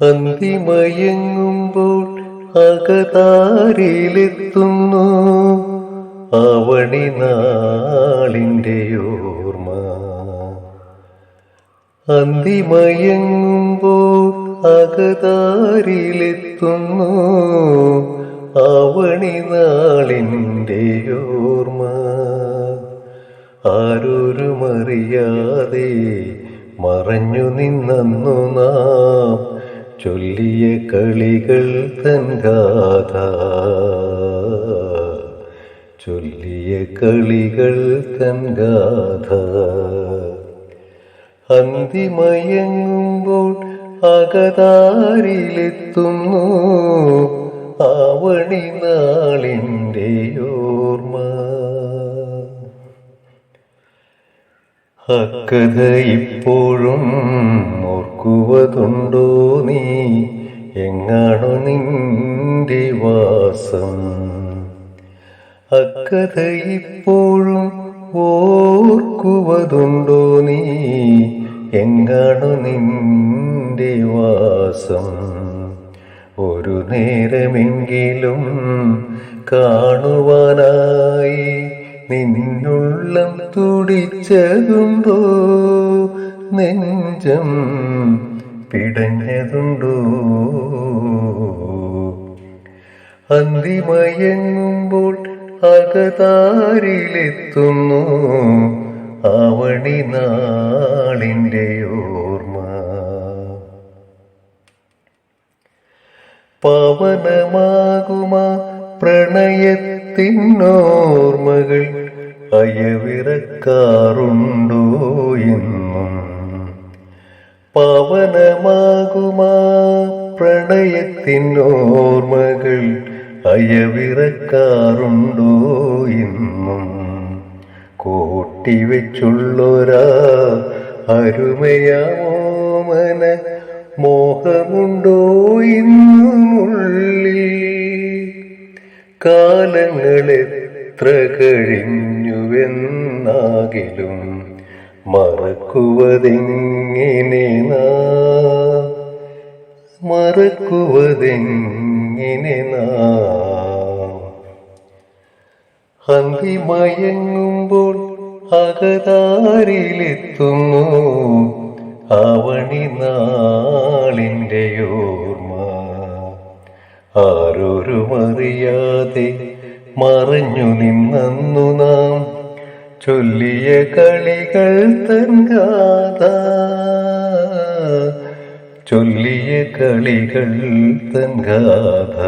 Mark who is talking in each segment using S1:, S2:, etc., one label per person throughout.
S1: അന്തിമയങ്ങുമ്പോൾ അകതാരിലെത്തുന്നു. അവണി നാളിന്റെ ഓർമ്മ അന്തിമയങ്ങുമ്പോൾ അകതാരിലെത്തുന്നു. അവണി നാളിന്റെ ഓർമ്മ. ആരോരുമറിയാതെ മറഞ്ഞു നിന്നു നാം. ചൊല്ലിയ കളികൾ തൻ ഗാഥ ചൊല്ലിയ കളികൾ തൻ ഗാഥ അന്തിമയങ്ങുമ്പോൾ അകതാരിലെത്തുന്നു ആവണി നാളിന്റെ ഓർമ്മ. അക്കഥ ഇപ്പോഴും ഓർക്കുവതുണ്ടോ നീ? എങ്ങാണു നിന്റെ വാസം അക്കഥ ഇപ്പോഴും ഓർക്കുവതുണ്ടോ നീ? എങ്ങാണു നിന്റെ വാസം ഒരു നേരമെങ്കിലും കാണുവാനായി നിന്നുള്ളം തുടിച്ചതുണ്ടോ? നെഞ്ചം പിടഞ്ഞതുണ്ടോ? അന്തിമയങ്ങുമ്പോൾ അകതാരിലെത്തുന്നു ആവണി നാളിന്റെ ഓർമ്മ. പവനമാകുമ പ്രണയത്തിനോർമ്മകൾ അയവിറക്കാറുണ്ടോ എന്നും. പവനമാകുമാ പ്രണയത്തിനോർമ്മകൾ അയവിറക്കാറുണ്ടോ എന്നും. കൂട്ടിവെച്ചുള്ളൊരാ അരുമയാമോമന മോഹമുണ്ടോ ഇന്നുമുള്ളിൽ കാലങ്ങളെത്ര കഴിഞ്ഞുവെന്നാകിലും മറക്കുവതെങ്ങനെ മറക്കുവതെങ്ങനെ നാം? അന്തിമയങ്ങുമ്പോൾ അകതാരിലെത്തുന്നു അവണി നാളിന്റെ ഓർമ്മ ആരോരുമറിയാതെ മറിഞ്ഞു നിന്നു നാം. ചൊല്ലിയ കളികൾ തൻ ഗാഥ. ചൊല്ലിയ കളികൾ തൻ ഗാഥ.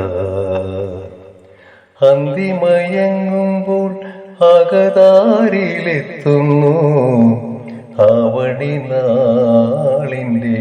S1: അന്തിമയങ്ങുമ്പോൾ അകതാരിലെത്തുന്നു. ആവണി നാളിന്റെയോ